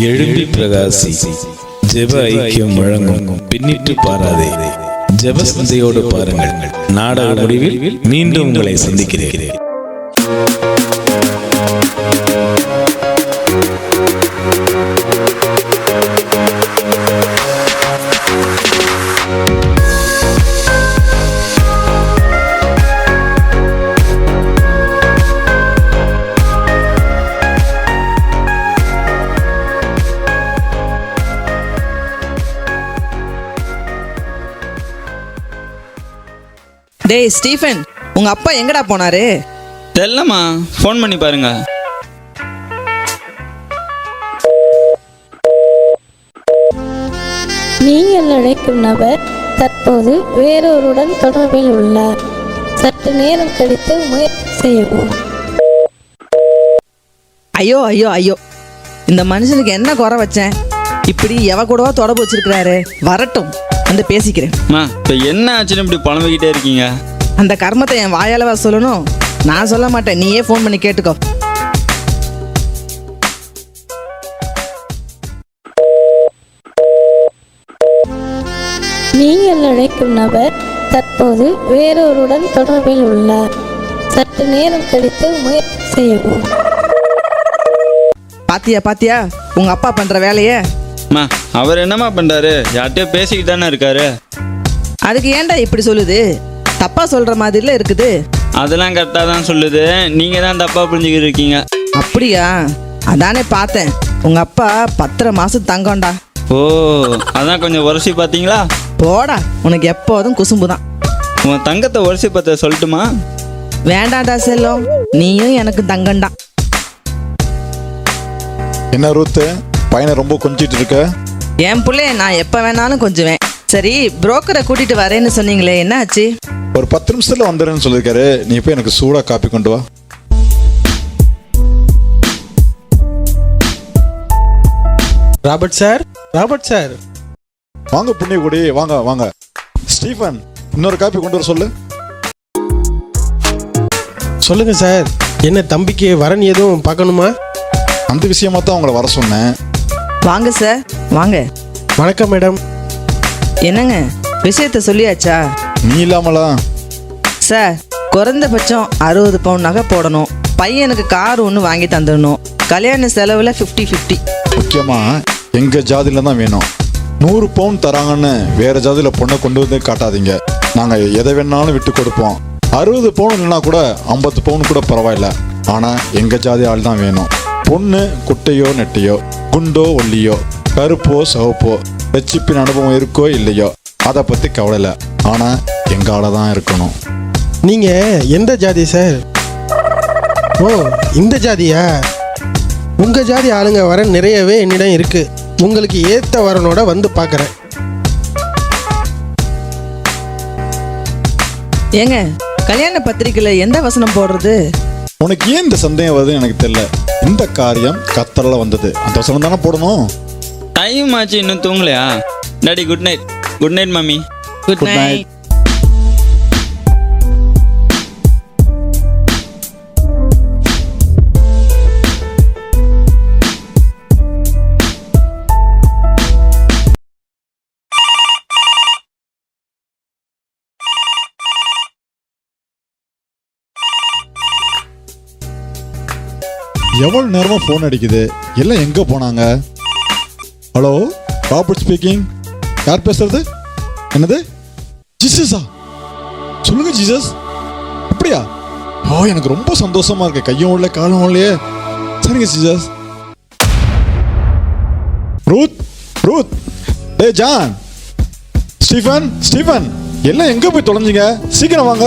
எழும்பி பிரகாசி ஜெப ஐக்கியம் வழங்கும் பின்னிட்டு பாராதே. ஜெப சந்தையோடு பாருங்கள். நாடக முடிவில் மீண்டும் உங்களை சந்திக்கிறேன். டேய் ஸ்டீஃபன் உங்க அப்பா எங்கடா போனாரு? தெரியலம்மா ஃபோன் பண்ணி பாருங்க. நீங்கள் அழைக்கும் நபர் தற்போது வேறொருடன் தொடர்பில் உள்ளார் சற்று நேரம் கழித்து முயற்சி செய்யவும். ஐயோ ஐயோ ஐயோ. இந்த மனுஷனுக்கு என்ன குறை வச்சேன்? இப்படி எவ கூடவா தொடர்பு வச்சிருக்கிறாரு. வரட்டும். வந்து பேசிக்கிறேன். அம்மா இப்போ என்ன ஆச்சுன்னு இப்படி புலம்பிக்கிட்டே இருக்கீங்க? அந்த கர்மத்தை என் வாயாலவா சொல்லணும்? நான் சொல்ல மாட்டேன். நீயே ஃபோன் பண்ணி கேட்டுக்கோ. நீங்கள் அழைக்கும் நபர் தற்போது வேறொருடன் தொடர்பில் உள்ளார். சற்று நேரம் கழித்து முயற்சி செய்யவும். பாத்தியா பாத்தியா? உங்க அப்பா பண்ற வேலைய அம்மா அவர் என்னம்மா பண்ணுறாரு யார்கிட்டயோ பேசிக்கிட்டு தானே இருக்காரு. அதுக்கு ஏன்டா இப்படி சொல்லுது? தப்பா சொல்ற மாதிரில இருக்குது. அதெல்லாம் கரெக்டாக தான் சொல்லுது. நீங்கள் தான் தப்பாக புரிஞ்சுக்கிட்டு இருக்கீங்க. அப்படியா? அதானே பார்த்தேன். உங்க அப்பா பத்தரை மாசம் தங்கம்டா. ஓ அதான் கொஞ்சம் உரசி பார்த்தீங்களா? போடா உனக்கு எப்போதும் குசும்பு தான் உன் தங்கத்தை உரசி பார்த்த சொல்லட்டுமா? வேண்டாம்டா செல்லம். நீயும் எனக்கு தங்கம்டா. என்ன ரூத்து? பையனை ரொம்ப கொஞ்சிட்டு இருக்க? என் புள்ளைய நான் எப்போ வேணாலும் கொஞ்சுவேன். சரி புரோக்கரை கூட்டிட்டு வரேன்னு சொன்னீங்களே என்ன ஆச்சு ஒரு பத்து நிமிஷத்துல வந்துடுறேன்னு சொல்லியிருக்காரு. நீ போய் எனக்கு சூடா காப்பி கொண்டு வா. Robert sir Robert sir. வாங்க புண்ணியகுடி வாங்க வாங்க. ஸ்டீஃபன் இன்னொரு காப்பி கொண்டு வர சொல்லு. சொல்லுங்க சார் என்ன தம்பிக்கு வரன் எதுவும் பார்க்கணுமா? அந்த விஷயமா தான் உங்களை வர சொன்னேன். வாங்க சார் வாங்க. வணக்கம் மேடம் என்னங்க? விஷயத்த சொல்லியாச்சா? நீ இல்லாமலாம் சார் குறைந்தபட்சம் அறுபது பவுன் நகை போடணும். பையனுக்கு கார் ஒன்று வாங்கி தந்துடணும். கல்யாண செலவில் ஃபிஃப்டி ஃபிஃப்டி முக்கியமா எங்க ஜாதியில தான் வேணும். நூறு பவுன் தராங்கன்னு வேற ஜாதியில பொண்ணை கொண்டு வந்து காட்டாதீங்க. நாங்க எதை வேணாலும் விட்டு கொடுப்போம். அறுபது பவுன் இல்லைனா கூட ஐம்பது பவுன் கூட பரவாயில்ல. ஆனா எங்க ஜாதி ஆள் தான் வேணும். பொண்ணு குட்டையோ நெட்டையோ குண்டோ ஒல்லியோ? கருப்போ சிவப்போ? வெச்சிப்பின் அனுபவம் இருக்கோ இல்லையோ? அதை பத்தி கவலை இல்லை ஆனா எங்க ஆளை தான் இருக்கணும். நீங்க எந்த ஜாதி சார் ஓ இந்த ஜாதியா? உங்க ஜாதி ஆளுங்க வர நிறையவே என்னிடம் இருக்கு. உங்களுக்கு ஏத்த வரனோட வந்து பார்க்கறேன் ஏங்க கல்யாண பத்திரிக்கையில் எந்த வசனம் போடுறது? உனக்கு ஏன் இந்த சந்தேகம் வருதுன்னு எனக்கு தெரியல. இந்த காரியம் கத்தரில் வந்தது. அந்த வசனம் தானே போடணும்? டைம் ஆச்சு இன்னும் தூங்கலையா? Daddy good night good night mummy good. Night எவ்வளோ நேரமாக ஃபோன் அடிக்குது? எல்லாம் எங்கே போனாங்க? ஹலோ ராபர்ட் ஸ்பீக்கிங் யார் பேசுறது? என்னது? ஜிசஸா சொல்லுங்க ஜீசஸ் அப்படியா? ஓ எனக்கு ரொம்ப சந்தோஷமா இருக்கு. கையும் உள்ள காலும் இல்லையே சரிங்க ஜீசஸ் ரூத் ரூத். டே ஜான். Stephen Stephen. எல்லாம் எங்கே போய் தொலைஞ்சிங்க? சீக்கிரம் வாங்க.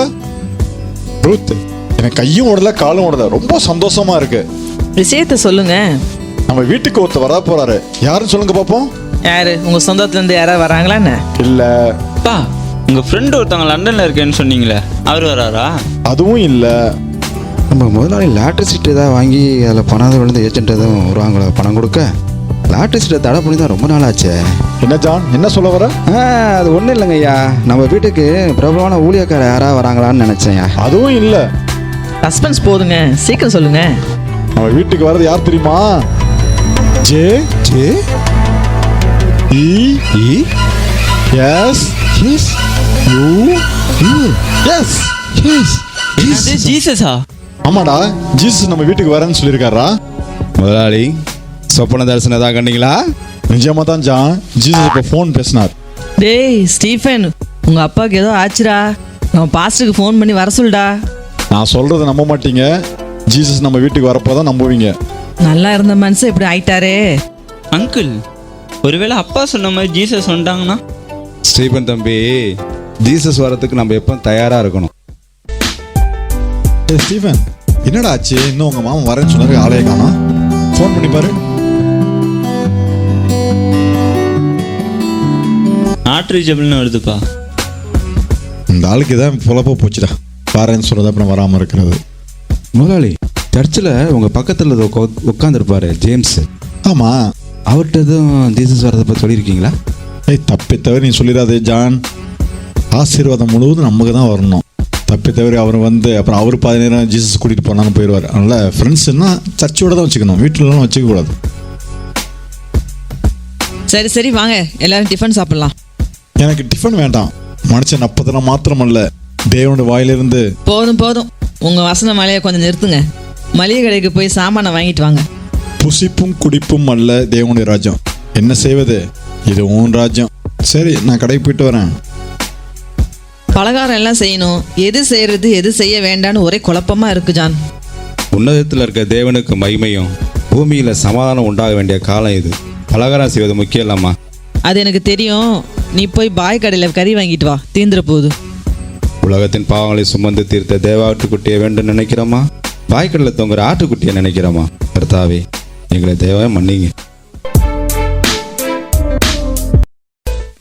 ரூத் எனக்கு கையும் ஓடல காலும் ஓடல ரொம்ப சந்தோஷமா இருக்கு. விஷயத்த சொல்லுங்க. நம்ம வீட்டுக்கு ஒருத்தர் வரா போறாரு. யாருன்னு சொல்லுங்க பாப்போம். யாரு? உங்க சொந்தத்துலேருந்து யாராவது வராங்களா என்ன? இல்ல. அப்பா உங்கள் ஃப்ரெண்டு ஒருத்தவங்க லண்டனில் இருக்கேன்னு சொன்னீங்களே அவர் வராரா? அதுவும் இல்ல. நம்ம முதலாளி லாட்ரி சீட்டு ஏதாவது வாங்கி அதில் பணம் விழுந்து ஏஜென்ட் எதுவும் வருவாங்களா பணம் கொடுக்க? லாட்ரி சீட்டை தடை பண்ணி தான் ரொம்ப நாள் ஆச்சே என்ன ஜான்? என்ன சொல்ல வர? அது ஒன்றும் இல்லைங்க ஐயா. நம்ம வீட்டுக்கு பிரபலமான ஊழியக்கார யாராவது வராங்களான்னு நினச்சேன் அதுவும் இல்ல. சஸ்பென்ஸ் போதுங்க. சீக்கிரம் சொல்லுங்க. நம்ம வீட்டுக்கு வர்றது யார் தெரியுமா? J J E E S S U U S S ஜீசஸா? ஆமாடா ஜீசஸ் நம்ம வீட்டுக்கு வரேன்னு சொல்லியிருக்காரா முதலாளி சொப்பன தரிசனம் தான் கண்டீங்களா? நிஜமா தான் ஜான். ஜீசஸ் இப்போ ஃபோன் பேசினார். டேய் ஸ்டீஃபன் உங்க அப்பாவுக்கு ஏதோ ஆச்சுடா. நம்ம பாஸ்டருக்கு ஃபோன் பண்ணி வர சொல்லுடா. நான் சொல்றதை நம்ப மாட்டீங்க. ஜீசஸ் நம்ம வீட்டுக்கு வரப்போ தான் நம்புவீங்க. நல்லா இருந்த மனுஷன் இப்படி ஆயிட்டாரே. அங்கிள் ஒருவேளை அப்பா சொன்ன மாதிரி ஜீசஸ் வந்துட்டாங்கன்னா ஸ்டீபன் தம்பி ஜீசஸ் வரதுக்கு நம்ம எப்போ தயாராக இருக்கணும்? ஸ்டீஃபன் என்னடா ஆச்சு? இன்னும் உங்க மாமா வரேன்னு சொன்னாரு ஆளே காணோம் ஃபோன் பண்ணி பாரு. நாட் ரீச்சபிள்னு வருதுப்பா. இந்த ஆளுக்கு இதான் பொழப்ப போச்சுடா. வரேன்னு சொல்றது அப்புறம் வராம இருக்கிறது. முதலாளி சர்ச்சில் உங்கள் பக்கத்தில் உட்காந்துருப்பாரு ஜேம்ஸ். ஆமா. அவர்கிட்ட எதுவும் ஜீசஸ் வரதை பற்றி சொல்லியிருக்கீங்களா? ஏய் தப்பி தவிர நீ சொல்லிடாதே ஜான். ஆசீர்வாதம் முழுவதும் நமக்கு தான் வரணும். தப்பி தவிர அவர் வந்து அப்புறம் அவர் பாதி நேரம் ஜீசஸ் கூட்டிகிட்டு போனாலும் போயிடுவார் அதனால் ஃப்ரெண்ட்ஸ்னா சர்ச்சோட தான் வச்சுக்கணும். வீட்டிலலாம் வச்சுக்க கூடாது. சரி சரி வாங்க. எல்லாரும் டிஃபன் சாப்பிடலாம். எனக்கு டிஃபன் வேண்டாம். மனுஷன் அப்பதெல்லாம் மாத்திரமல்ல. தேவனுடைய வாயிலிருந்து போதும் போதும். உங்க வசன மலையை கொஞ்சம் நிறுத்துங்க. மளிகை கடைக்கு போய் சாமானை வாங்கிட்டு வாங்க. புசிப்பும் குடிப்பும் அல்ல தேவனுடைய ராஜ்யம். என்ன செய்வது? இது உன் ராஜ்யம். சரி நான் கடைக்கு போயிட்டு வரேன். பலகாரம் எல்லாம் செய்யணும். எது செய்யறது எது செய்ய வேண்டாம்னு ஒரே குழப்பமா இருக்கு ஜான். உன்னதத்தில் இருக்க தேவனுக்கு மகிமையும் பூமியில் சமாதானம் உண்டாக வேண்டிய காலம் இது. பலகாரம் செய்வது முக்கியம் இல்லம்மா. அது எனக்கு தெரியும். நீ போய் பாய் கடையில் கறி வாங்கிட்டு வா. தீந்துற போகுது. உலகத்தின் பாவங்களை சுமந்து தீர்த்த தேவாட்டுக்குட்டியை வேண்டும் நினைக்கிறோமா? வாய்க்கடலில் தொங்குற ஆட்டுக்குட்டியை நினைக்கிறோமா? கர்த்தாவே எங்களை தேவ மன்னிங்க.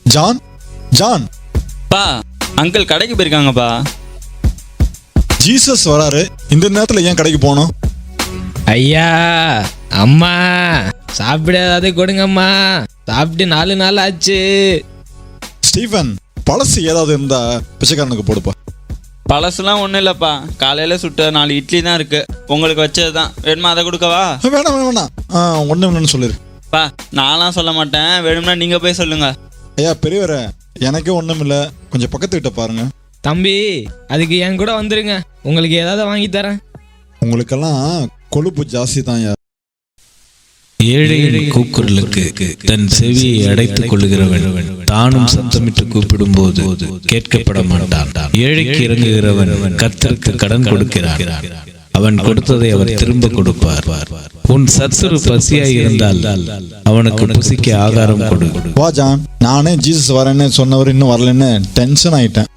John John. பா அங்கிள் கடைக்கு போயிருக்காங்கப்பா. ஜீசஸ் வராரு. இந்த நேரத்தில் ஏன் கடைக்கு போகணும்? ஐயா அம்மா சாப்பிட ஏதாவது கொடுங்கம்மா. சாப்பிட்டு நாலு நாள் ஆச்சு. ஸ்டீஃபன் பழசு ஏதாவது இருந்தா பிச்சைக்காரனுக்கு போடுப்பா. பழசுலாம் ஒன்றும் இல்லைப்பா. காலையில் சுட்ட நாலு இட்லி தான் இருக்கு. உங்களுக்கு வச்சது தான். வேணுமா அதை கொடுக்கவா? வேணாம் வேணாம் வேணாம். ஆ, ஒண்ணு வேணும்னு சொல்லிரு. பா நான்லாம் சொல்ல மாட்டேன். வேணும்னா நீங்கள் போய் சொல்லுங்க. ஐயா பெரியவரே எனக்கே ஒன்றும் இல்லை. கொஞ்சம் பக்கத்து கிட்ட பாருங்க. தம்பி அதுக்கு என் கூட வந்துருங்க. உங்களுக்கு ஏதாவது வாங்கி தரேன். உங்களுக்கெல்லாம் கொழுப்பு ஜாஸ்தி தான் ஐயா. ஏழையின் கூக்குரலுக்கு தன் செவியை அடைத்துக் கொள்ளுகிறவன் தானும் சத்தமிட்டு கூப்பிடும்போது கேட்கப்பட மாட்டான் ஏழைக்கு இறங்குகிறவன் கர்த்தருக்கு கடன் கொடுக்கிறான். அவன் கொடுத்ததை அவர் திரும்ப கொடுப்பார். உன் சத்துரு பசியாய் இருந்தால் அவனுக்கு புசிக்க ஆகாரம் கொடு. வா ஜான். நானே ஜீசஸ் வரேன்னு சொன்னவர் இன்னும் வரலன்னு டென்ஷன் ஆயிட்டேன்.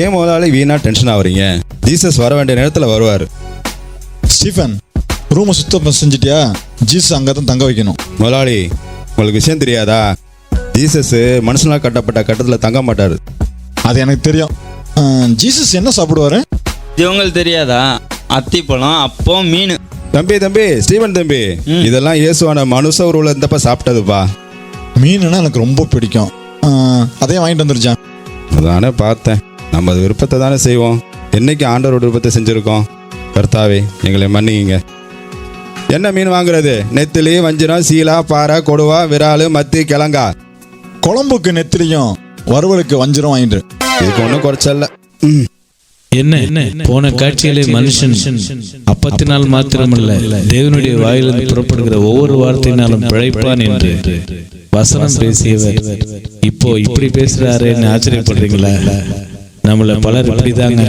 ஏன் முதலாளி வீணா டென்ஷன் ஆகுறீங்க ஜீசஸ் வர வேண்டிய நேரத்தில் வருவார். ஸ்டீஃபன் ரூமை சுத்தம் செஞ்சிட்டியா? ஜீசஸ் அங்கே தான் தங்க வைக்கணும். முதலாளி உங்களுக்கு விஷயம் தெரியாதா? ஜீசஸ் மனுஷனால் கட்டப்பட்ட கட்டத்தில் தங்க மாட்டார். அது எனக்கு தெரியும். ஜீசஸ் என்ன சாப்பிடுவாரு? இது உங்களுக்கு தெரியாதா? அத்திப்பழம் அப்பம் மீன். தம்பி தம்பி ஸ்டீவன் தம்பி இதெல்லாம் இயேசுவான மனுஷ உருவில் இருந்தப்ப சாப்பிட்டதுப்பா. மீனுன்னா எனக்கு ரொம்ப பிடிக்கும். அதையும் வாங்கிட்டு வந்துருச்சான். அதானே பார்த்தேன். நம்ம விருப்பத்தை தானே செய்வோம். என்னைக்கு ஆண்டவரோட விருப்பத்தை செஞ்சுருக்கோம்? கர்த்தாவே எங்களை மன்னிங்க. என்ன மீன் வாங்குறது? நெத்திலி வஞ்சிரம் சீலா பாறை கொடுவா விராலு மத்தி கிழங்கா. குழம்புக்கு நெத்திலையும் வறுவலுக்கு வஞ்சிரம் வாங்கிட்டு. இதுக்கு ஒன்றும் குறைச்சல்ல. ம். என்ன? போன காட்சியிலே மனுஷன் அப்பத்தினால் மாத்திரமல்ல தேவனுடைய வாயிலிருந்து புறப்படுகிற ஒவ்வொரு வார்த்தையினாலும் பிழைப்பான் என்று வசனம் பேசியவர். இப்போ இப்படி பேசுறாருன்னு ஆச்சரியப்படுறீங்களா? நம்மள பலர் இப்படிதாங்க.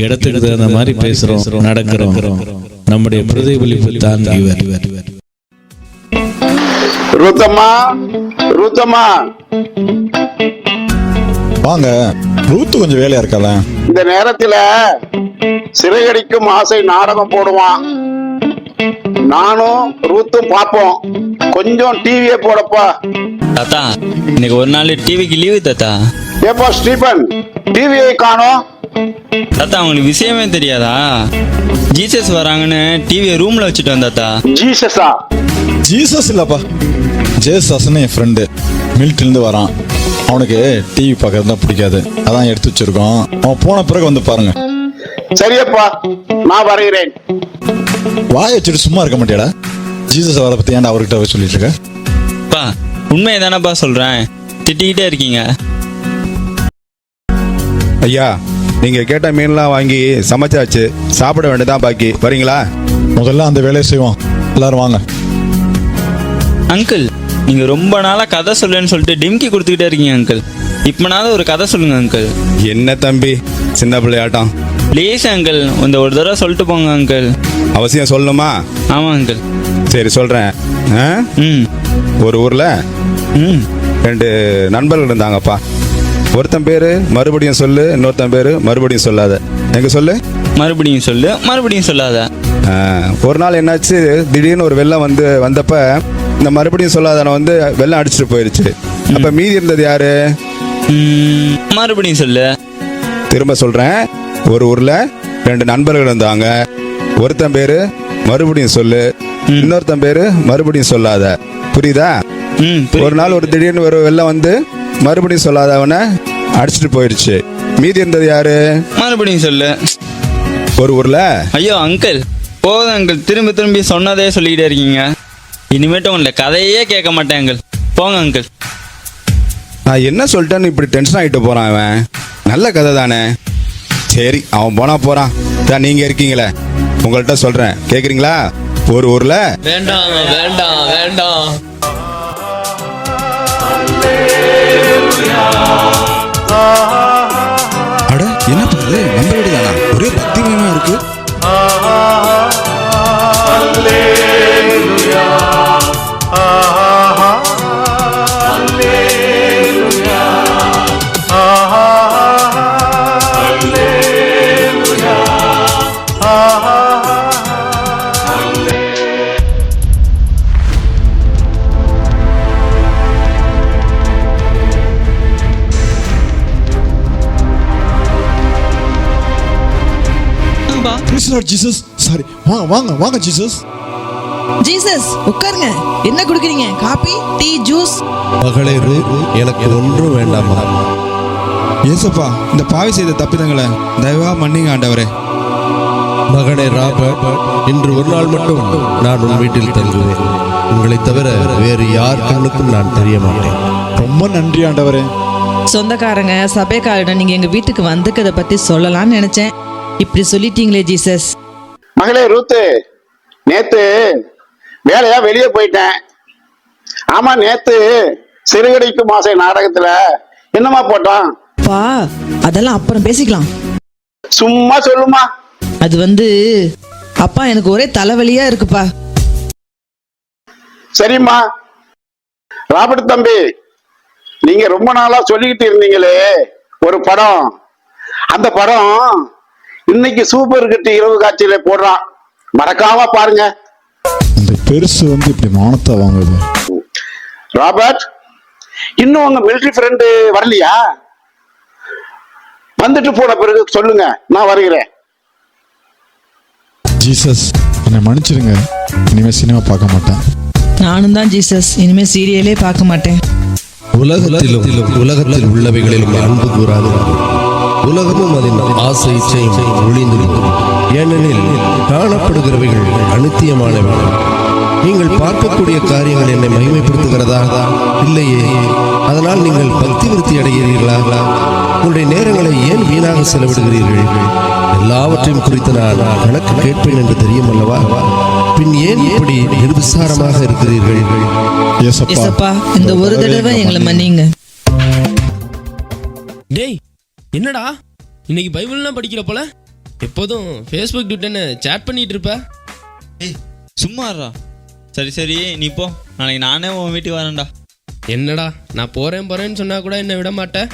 இடத்துக்கு தகுந்த மாதிரி பேசுறோம் நடக்கிறோம். நம்முடைய பிரதிபலிப்பு தான் இவர். ருத்தம்மா ருத்தம்மா. வாங்க ரூத்து கொஞ்சம் வேலையா இருக்கால இந்த நேரத்துல சிறையடிக்கும் ஆசை நாடகம் போடுவான். நானும் ரூத்தும் பார்ப்போம். கொஞ்சம் டிவியே போடப்பா. தாத்தா இன்னைக்கு ஒரு நாள் டிவிக்கு லீவு தாத்தா. ஏப்பா ஸ்டீபன் டிவியை காணோம். தாத்தா உங்களுக்கு விஷயமே தெரியாதா? ஜீசஸ் வராங்கன்னு டிவியை ரூம்ல வச்சுட்டு வந்தாத்தா ஜீசஸா ஜீசஸ் இல்லப்பா. ஜேசஸ்னு என் ஃப்ரெண்டு மிலிட்ரிலேருந்து வரான். அவனுக்கு டிவி பார்க்கறது தான் பிடிக்காது. அதான் எடுத்து வச்சிருக்கோம். அவன் போன பிறகு வந்து பாருங்க. சரியப்பா நான் வருகிறேன். வாயை வச்சுட்டு சும்மா இருக்க மாட்டியாடா? ஜீசஸ் அவரை பற்றி ஏன்டா அவர்கிட்ட போய் சொல்லிட்டு இருக்க? பா உண்மையை தானேப்பா சொல்கிறேன் திட்டிக்கிட்டே இருக்கீங்க. ஐயா நீங்கள் கேட்ட மீன்லாம் வாங்கி சமைச்சாச்சு சாப்பிட வேண்டியதான் பாக்கி. வரீங்களா? முதல்ல அந்த வேலையை செய்வோம். எல்லாரும் வாங்க. அங்கிள் நீங்கள் ரொம்ப நாளாக கதை சொல்லுன்னு சொல்லிட்டு டிம்கி கொடுத்துக்கிட்டே இருக்கீங்க அங்கிள். இப்போனாவது ஒரு கதை சொல்லுங்க அங்கிள். என்ன தம்பி? சின்ன பிள்ளையாட்டம். Please uncle. இந்த ஒரு தடவை சொல்லிட்டு போங்க அங்கிள். அவசியம் சொல்லணுமா? ஆமாம் அங்கிள். சரி சொல்கிறேன் ஆ? ம். ஒரு ஊரில் ம். ரெண்டு நண்பர்கள் இருந்தாங்கப்பா. ஒருத்தன் பேர் மறுபடியும் சொல்லு இன்னொருத்தன் பேர் மறுபடியும் சொல்லாத. எங்க சொல்லு? மறுபடியும் சொல்லு மறுபடியும் சொல்லாத. ஒரு நாள் என்னாச்சு? திடீர்னு ஒரு வெள்ளம் வந்து வந்தப்ப இந்த மறுபடியும் சொல்லாதவனை வந்து வெள்ளம் அடிச்சுட்டு போயிருச்சு. அப்ப மீதி இருந்தது யாரு? மறுபடியும் சொல்லு. திரும்ப சொல்றேன். ஒரு ஊர்ல ரெண்டு நண்பர்கள் இருந்தாங்க. ஒருத்தன் பேரு மறுபடியும் சொல்லு. இன்னொருத்தன் பேரு மறுபடியும் சொல்லாத. புரியுதா. ஒரு நாள் ஒரு திடீர்னு ஒரு வெள்ளம் வந்து மறுபடியும் சொல்லாதவனை அடிச்சிட்டு போயிடுச்சு. மீதி இருந்தது யாரு? மறுபடியும் சொல்லு. ஒரு ஊர்ல? ஐயோ அங்கிள் போதும் அங்கிள் திரும்பி திரும்பி சொன்னதே சொல்லிக்கிட்டே இருக்கீங்க. இனிமேட்டு உங்களை கதையே கேட்க மாட்டேன் அங்கிள் போங்க அங்கிள் நான் என்ன சொல்லிட்டேன்னு இப்படி டென்ஷன் ஆகிட்டு போறான் அவன். நல்ல கதை தானே. சரி அவன் போனா போறான். தான் நீங்க இருக்கீங்களே. உங்கள்கிட்ட சொல்றேன். கேக்குறீங்களா? ஒரு ஊர்ல? வேண்டாம் வேண்டாம் வேண்டாம். அட என்ன பண்ணுது நம்ம வீடு தானா ஒரே பக்திமயமா இருக்கு. ஜீசஸ் சாரி வாங்க வாங்க வாங்க ஜீசஸ் ஜீசஸ் உட்காருங்க. என்ன குடுக்குறீங்க? Coffee tea juice? மகளே ரூத் எனக்கு ஒன்றும் வேண்டாமா ஏசப்பா இந்த பாவி செய்த தப்பிதங்களை தயவா மன்னிங்க ஆண்டவரே. மகனே ராபர்ட் இன்று ஒரு நாள் மட்டும் நான் உன் வீட்டில் தங்குவேன். உங்களைத் தவிர வேறு யார் கண்ணுக்கும் நான் தெரிய மாட்டேன். ரொம்ப நன்றி ஆண்டவரே. சொந்தக்காரங்க சபைக்காரங்க நீங்க எங்க வீட்டுக்கு வந்துக்கதை பத்தி சொல்லலாம்னு நினைச்சேன். இப்படி சொல்லிட்டீங்களே ஜீசஸ் மகளே ரூத்து நேத்து வேலையா வெளியே போயிட்டேன். ஆமா நேத்து சிறுகடிக்கும் ஆசை நாடகத்துல என்னம்மா போட்டான் பா அதெல்லாம் அப்புறம் பேசிக்கலாம். சும்மா சொல்லுமா. அது வந்து அப்பா எனக்கு ஒரே தலைவலியா இருக்குப்பா. சரிம்மா. ராபர்ட் தம்பி நீங்க ரொம்ப நாளா சொல்லிக்கிட்டு இருந்தீங்களே ஒரு படம். அந்த படம் இன்னைக்கு சூப்பர் கிட்ட இரவு காட்சியில போடுறான் மறக்காம பாருங்க. இந்த பெருசு வந்து இப்படி மானத்தை வாங்குது. ராபர்ட் இன்னும் உங்க மிலிட்டரி ஃப்ரெண்டு வரலையா? வந்துட்டு போன பிறகு சொல்லுங்க. நான் வருகிறேன். ஜீசஸ் என்னை மன்னிச்சிடுங்க இனிமேல் சினிமா பார்க்க மாட்டேன். நானும் தான் ஜீசஸ். இனிமே சீரியலே பார்க்க மாட்டேன். உலகத்திலும் உலகத்தில் உள்ளவைகளிலும் அன்பு கூறாது உலகமும் அதன் ஆசை இச்சையும் ஒளிந்திருக்கும். ஏனெனில் காணப்படுகிறவைகள் அனித்தியமானவைகள் நீங்கள் பார்க்கக்கூடிய காரியங்கள் என்னை மகிமைப்படுத்துகிறதா? இல்லையே. அதனால் நீங்கள் பக்தி விருத்தி அடைகிறீர்களா? உங்களுடைய நேரங்களை ஏன் வீணாக செலவிடுகிறீர்கள்? எல்லாவற்றையும் குறித்து நான் கணக்கு கேட்பேன் என்று தெரியும் அல்லவா பின் ஏன் இப்படி நிர்விசாரமாக இருக்கிறீர்கள்? இந்த ஒரு தடவை எங்களை மன்னிங்க டேய் என்னடா? இன்னைக்கு பைபிள்லாம் படிக்கிற போல? எப்போதும் ஃபேஸ்புக் ட்விட்டர்னு சேட் பண்ணிட்டு இருப்ப? ஏய் சும்மாறா சரி சரி நீ போ. நாளைக்கு நானே உன் வீட்டுக்கு வரேன்டா. என்னடா நான் போறேன் போறேன்னு சொன்னா கூட என்ன விட மாட்டேன்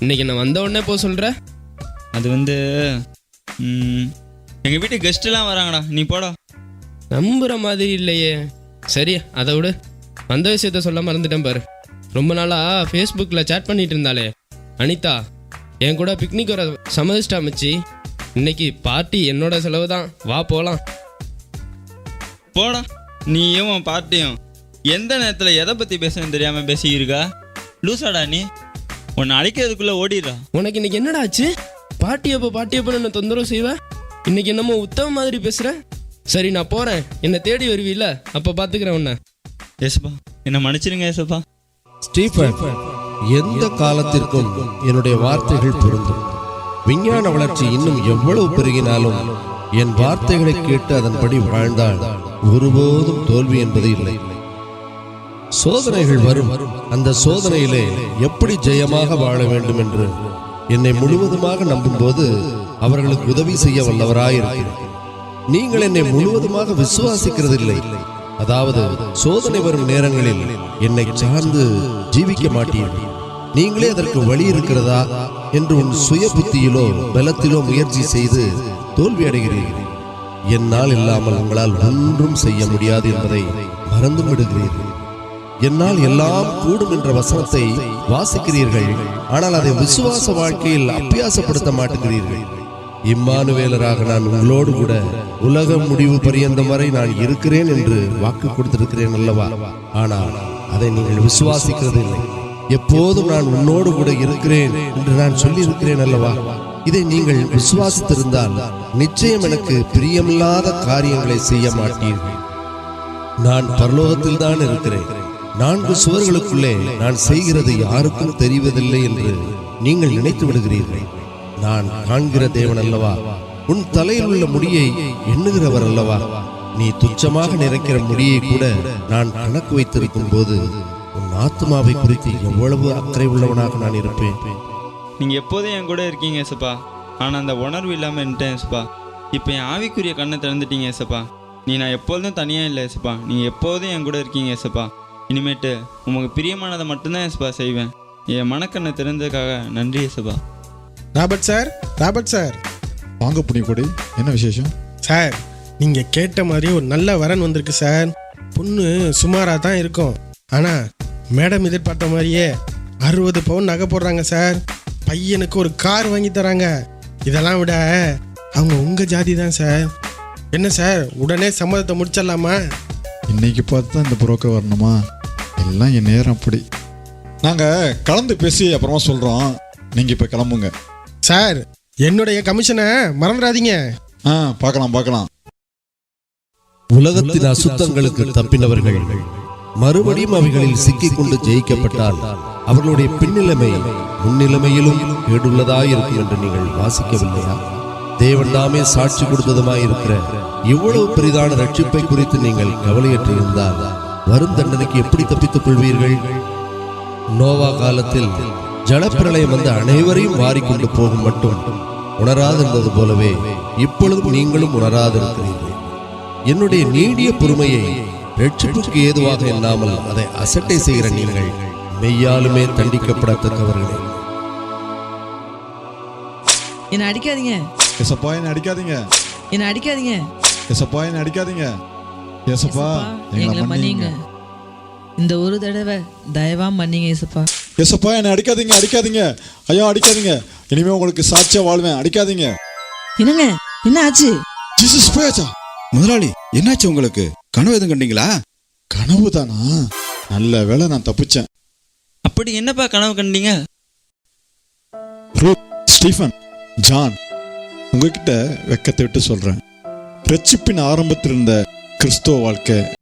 இன்னைக்கு என்ன வந்த உடனே போக சொல்ற? அது வந்து ம், எங்க வீட்டுக்கு கெஸ்ட்லாம் வராங்கடா. நீ போடா. நம்புற மாதிரி இல்லையே. சரி அதை விடு. வந்த விஷயத்த சொல்ல மறந்துட்டேன் பாரு. ரொம்ப நாளா ஃபேஸ்புக்கில் சேட் பண்ணிட்டு இருந்தாளே. அனிதா என் கூட பிக்னிக் வர சம்மதிச்சிட்டா மச்சி. இன்னைக்கு பார்ட்டி என்னோட செலவு தான். வா போகலாம் போடா. நீயும் உன் பார்ட்டியும் எந்த நேரத்தில் எதை பற்றி பேசணும்னு தெரியாமல் பேசியிருக்கா லூசாடா நீ. உன்னை அழைக்கிறதுக்குள்ளே ஓடிடுறா. உனக்கு இன்னைக்கு என்னடா ஆச்சு? பாட்டி அப்போ பாட்டி அப்போ என்ன தொந்தரவு செய்வ? இன்னைக்கு என்னமோ உத்தம மாதிரி பேசுற? சரி நான் போகிறேன் என்னை தேடி வருவீல்ல? அப்போ பார்த்துக்கிறேன் உன்னை. ஏசப்பா என்னை மன்னிச்சிருங்க ஏசப்பா. ஸ்டீஃபன். எந்த காலத்திற்கும் என்னுடைய வார்த்தைகள் பொருந்தும். விஞ்ஞான வளர்ச்சி இன்னும் எவ்வளவு பெருகினாலும் என் வார்த்தைகளை கேட்டு அதன்படி வாழ்ந்தால் ஒருபோதும் தோல்வி என்பது இல்லை. சோதனைகள் வரும். அந்த சோதனையிலே எப்படி ஜெயமாக வாழ வேண்டும் என்று என்னை முழுவதுமாக நம்பும்போது அவர்களுக்கு உதவி செய்ய வல்லவராயிருக்கிறேன். நீங்கள் என்னை முழுவதுமாக விசுவாசிக்கிறதில்லை. அதாவது சோதனை வரும் நேரங்களில் என்னை சார்ந்து ஜீவிக்க மாட்டீர்கள். நீங்களே அதற்கு வழி இருக்கிறதா என்று உன் சுய புத்தியிலோ பலத்திலோ முயற்சி செய்து தோல்வி அடைகிறீர்கள். என்னால் இல்லாமல் உங்களால் ஒன்றும் செய்ய முடியாது என்பதை மறந்து விடுகிறீர்கள். என்னால் எல்லாம் கூடும் என்ற வசனத்தை வாசிக்கிறீர்கள் ஆனால் அதை விசுவாச வாழ்க்கையில் அபியாசப்படுத்த மாட்டுகிறீர்கள் இம்மானுவேலராக நான் உங்களோடு கூட உலகம் முடிவு பரியந்தம் வரை நான் இருக்கிறேன் என்று வாக்கு கொடுத்திருக்கிறேன் அல்லவா? ஆனால் அதை நீங்கள் விசுவாசிக்கிறது இல்லை எப்போதும் நான் உன்னோடு கூட இருக்கிறேன் என்று நான் சொல்லி இருக்கிறேன் அல்லவா? இதை நீங்கள் விசுவாசித்திருந்தால் நிச்சயம் எனக்கு பிரியமில்லாத காரியங்களை செய்ய மாட்டீர்கள் நான் பரலோகத்தில் தான் இருக்கிறேன். நான்கு சுவர்களுக்குள்ளே நான் செய்கிறது யாருக்கும் தெரிவதில்லை என்று நீங்கள் நினைத்து விடுகிறீர்கள். நான் காண்கிற தேவன் அல்லவா உன் தலையில் உள்ள முடியை எண்ணுகிறவர் அல்லவா நீ துச்சமாக நிறைக்கிற முடியை கூட நான் கணக்கு வைத்திருக்கும் போது உன் ஆத்மாவை குறித்து எவ்வளவு அக்கறை உள்ளவனாக நான் இருப்பேன்? நீங்க எப்போதும் என் கூட இருக்கீங்க சப்பா ஆனா அந்த உணர்வு இல்லாமல் இருந்துட்டேன் சப்பா இப்போ என் ஆவிக்குரிய கண்ணை திறந்துட்டீங்க சப்பா நீ நான் எப்பொழுதும் தனியாக இல்லை சப்பா நீங்கள் எப்போதும் என் கூட இருக்கீங்க சப்பா இனிமேட்டு உங்களுக்கு பிரியமானதை மட்டும்தான் சப்பா செய்வேன். என் மனக்கண்ணை திறந்ததுக்காக நன்றி சபா ராபர்ட் சார் ராபர்ட் சார். வாங்க புனிக்கொடி என்ன விசேஷம்? சார் நீங்க கேட்ட மாதிரி ஒரு நல்ல வரன் வந்திருக்கு சார். பொண்ணு சுமாராக தான் இருக்கும். ஆனா மேடம் எதிர்பார்த்த மாதிரியே அறுபது பவுன் நகை போடுறாங்க சார். பையனுக்கு ஒரு கார் வாங்கி தராங்க. இதெல்லாம் விட அவங்க உங்க ஜாதி தான் சார். என்ன சார் உடனே சம்மதத்தை முடிச்சிடலாமா? இன்னைக்கு பார்த்து தான் இந்த புரோக்கர் வரணுமா? எல்லாம் என் நேரம் அப்படி. நாங்கள் கலந்து பேசி அப்புறமா சொல்கிறோம் நீங்கள் இப்போ கிளம்புங்க. சார் என்னுடைய கமிஷனை மறந்துடாதீங்க. ஆ பார்க்கலாம் பார்க்கலாம். உலகத்தின் அசுத்தங்களுக்கு தப்பினவர்கள் மறுபடியும் அவைகளில் சிக்கிக்கொண்டு ஜெயிக்கப்பட்டால் அவர்களுடைய பின்னிலைமை முன்னிலைமையிலும் கேடுள்ளதாயிருக்கும் என்று நீங்கள் வாசிக்கவில்லையா? தேவன் தாமே சாட்சி கொடுத்ததுமாய் இருக்கிற இவ்வளவு பெரிதான ரட்சிப்பை குறித்து நீங்கள் கவலையற்றிருந்தால் வரும் தண்டனைக்கு எப்படி தப்பித்துக் கொள்வீர்கள்? நோவா காலத்தில் ஜலப்பிரளயம் வந்து அனைவரையும் வாரிக்கொண்டு போகும் மட்டும் உணராதிருந்தது போலவே இப்பொழுதும் நீங்களும் உணராதிருக்கிறீர்கள். என்னுடைய நீடிய பொறுமையை ரட்சிப்புக்கு ஏதுவாக எண்ணாமல் அதை அசட்டை செய்கிற நீங்கள் மெய்யாலுமே தண்டிக்கப்படத்தக்கவர்களே. என்னை அடிக்காதீங்க. எசப்பா என்ன அடிக்காதீங்க. என்னை அடிக்காதீங்க. எசப்பா என்ன அடிக்காதீங்க. எசப்பா எங்களை மன்னிங்க. இந்த ஒரு தடவை தயவா மன்னிங்க ஏசப்பா எசப்பா என்ன அடிக்காதீங்க அடிக்காதீங்க. ஐயோ அடிக்காதீங்க. இனிமே உங்களுக்கு சாட்சியா வாழ்வேன். அடிக்காதீங்க. என்னங்க? என்ன ஆச்சு? ஜீசஸ் போயாச்சா? முதலாளி என்னாச்சு உங்களுக்கு? கனவு எதுவும் கண்டீங்களா? கனவு தானா? நல்ல வேளை நான் தப்பிச்சேன். அப்படி என்னப்பா கனவு கண்டீங்க? ரூத் ஸ்டீஃபன் ஜான் உங்ககிட்ட வெக்கத்தை விட்டு சொல்றேன். ரட்சிப்பின் ஆரம்பத்தில் இருந்த கிறிஸ்துவ வாழ்க்கை